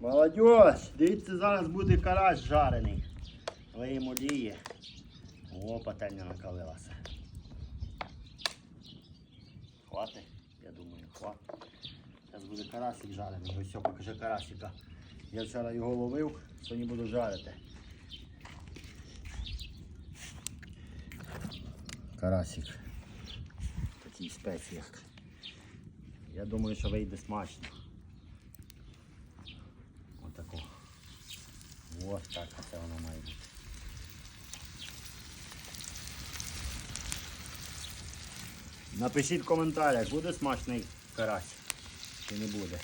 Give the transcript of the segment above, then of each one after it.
Молодь, дивіться, зараз буде карась жарений. Лиємо олії. О, пательня накалилася. Хватить? Я думаю, хватить. Зараз буде карасик жарений. Ось все, покажи карасика. Я вчора його ловив, сьогодні буду жарити. Карасик. В такій спеціях. Я думаю, що вийде смачно. Ось так це воно має бути. Напишіть в коментарях, буде смачний карась чи не буде.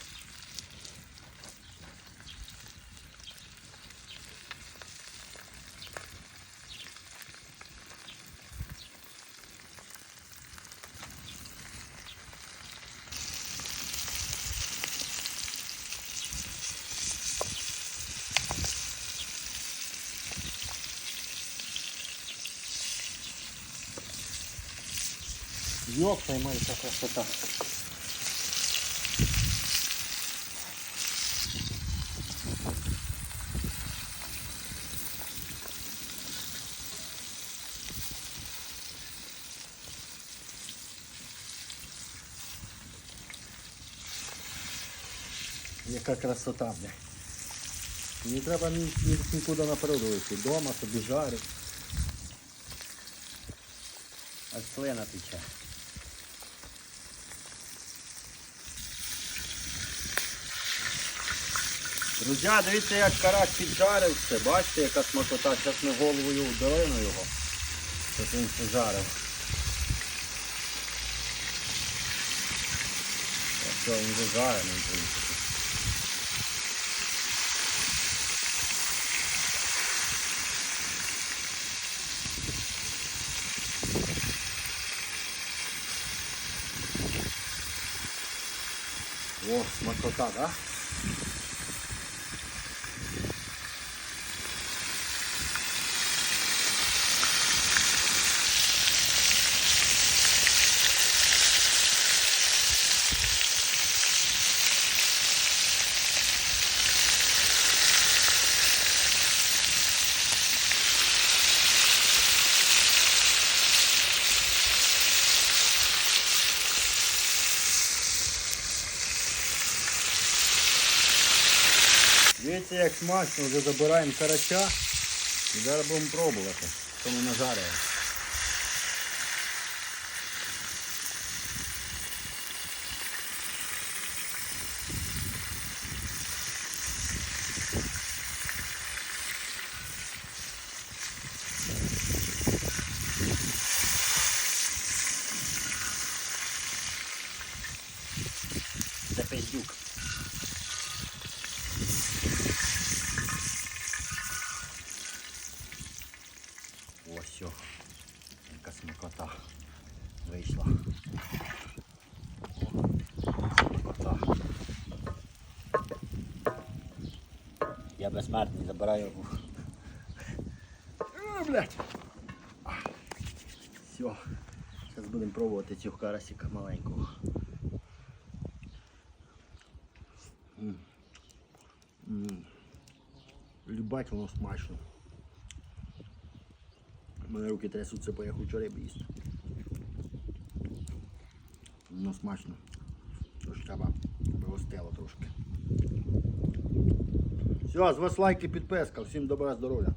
Йопта, моя яка красота. Яка красота, бля. Не треба ні, ні, нікуди на природу йти. Дома собі жарить. Аж слина тече. Друзі, дивіться, як карась піджарився. Бачите, яка смакота. Зараз ми головою вдолину його. Щоб він пожарив. Все, він вже жарений, в принципі. О, смакота, да? Дивіться, як смачно, вже забираємо карача і зараз будемо пробувати, що ми нажарили. Це пиздюк. Що. Яка смакота вийшла. Смакота. Я безсмертний, забираю. А, блядь. Все. Зараз будемо пробувати цього карасика маленького. Любать воно смачно. Мене руки трясуться, бо я хочу Но їсти. Воно смачно. Тож треба простело трошки. Все, з вас лайки, підписка. Всім добра здоров'я.